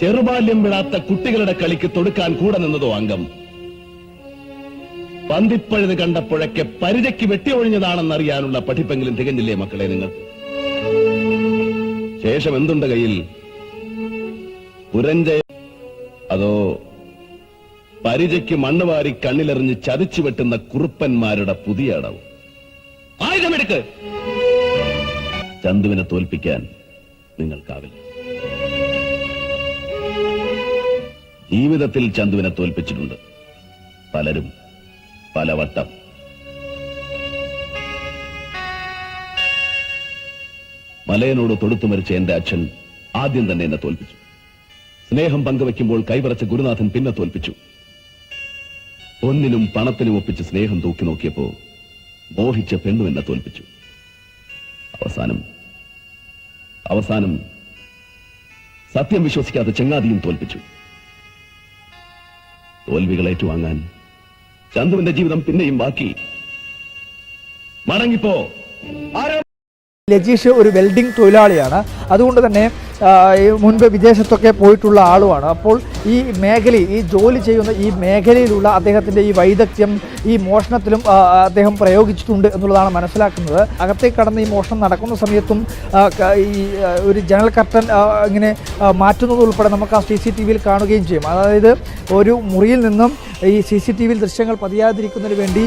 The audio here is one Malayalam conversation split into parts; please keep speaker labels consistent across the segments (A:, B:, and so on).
A: ചെറുബാല്യം വിടാത്ത കുട്ടികളുടെ കളിക്ക് തൊടുക്കാൻ കൂടെ നിന്നതോ അംഗം? പന്തിപ്പഴുത് കണ്ടപ്പോഴൊക്കെ പരിചയ്ക്ക് വെട്ടിയൊഴിഞ്ഞതാണെന്നറിയാനുള്ള പഠിപ്പെങ്കിലും തികഞ്ഞില്ലേ മക്കളെ നിങ്ങൾ? ശേഷം എന്തുണ്ട് കയ്യിൽ? പുരഞ്ച അതോ പരിചയ്ക്ക് മണ്ണ് വാരി കണ്ണിലെറിഞ്ഞ് ചതിച്ചു വെട്ടുന്ന കുറുപ്പന്മാരുടെ പുതിയ അടവ്? ആയുധമെടുക്ക് ചന്തുവിനെ തോൽപ്പിക്കാൻ നിങ്ങൾക്കാവില്ല. ജീവിതത്തിൽ ചന്തുവിനെ തോൽപ്പിച്ചിട്ടുണ്ട്. പലരും പലവട്ടം മലയനോട് തൊടുത്തു മരിച്ച എന്റെ അച്ഛൻ ആദ്യം തന്നെ എന്നെ തോൽപ്പിച്ചു. സ്നേഹം പങ്കുവെക്കുമ്പോൾ കൈവറച്ച ഗുരുനാഥൻ പിന്നെ തോൽപ്പിച്ചു. ഒന്നിനും പണത്തിനും ഒപ്പിച്ച് സ്നേഹം തൂക്കി നോക്കിയപ്പോ മോഹിച്ച പെണ്ണു എന്നെ തോൽപ്പിച്ചു. അവസാനം അവസാനം സത്യം വിശ്വസിക്കാത്ത ചങ്ങാതിയും തോൽപ്പിച്ചു. തോൽവികൾ ഏറ്റുവാങ്ങാൻ ചന്തുവിന്റെ ജീവിതം പിന്നെയും ബാക്കി. മടങ്ങിപ്പോ. ആരോ
B: ലജീഷ് ഒരു വെൽഡിംഗ് തൊഴിലാളിയാണ്. അതുകൊണ്ട് തന്നെ മുൻപ് വിദേശത്തൊക്കെ പോയിട്ടുള്ള ആളുമാണ്. അപ്പോൾ ഈ മേഖലയിൽ ഈ ജോലി ചെയ്യുന്ന ഈ മേഖലയിലുള്ള അദ്ദേഹത്തിന്റെ ഈ വൈദഗ്ധ്യം ഈ മോഷണത്തിലും അദ്ദേഹം പ്രയോഗിച്ചിട്ടുണ്ട് എന്നുള്ളതാണ് മനസ്സിലാക്കുന്നത്. അകത്തേക്ക് കടന്ന് ഈ മോഷണം നടക്കുന്ന സമയത്തും ഈ ഒരു ജനൽ കർട്ടൻ ഇങ്ങനെ മാറ്റുന്നത് ഉൾപ്പെടെ നമുക്ക് ആ സി സി ടി വിയിൽ കാണുകയും ചെയ്യും. അതായത് ഒരു മുറിയിൽ നിന്നും ഈ സി സി ടി വിയിൽ ദൃശ്യങ്ങൾ പതിയാതിരിക്കുന്നതിന് വേണ്ടി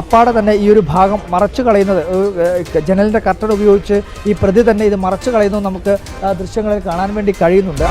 B: അപ്പാടെ തന്നെ ഈ ഒരു ഭാഗം മറച്ചു കളയുന്നത് ജനലിന്റെ കർട്ടൻ ഉപയോഗിച്ച് ഈ പ്രതി തന്നെ ഇത് മറച്ചു കളയുന്നു. നമുക്ക് ദൃശ്യങ്ങളിൽ കാണാൻ വേണ്ടി കഴിയുന്നുണ്ട്.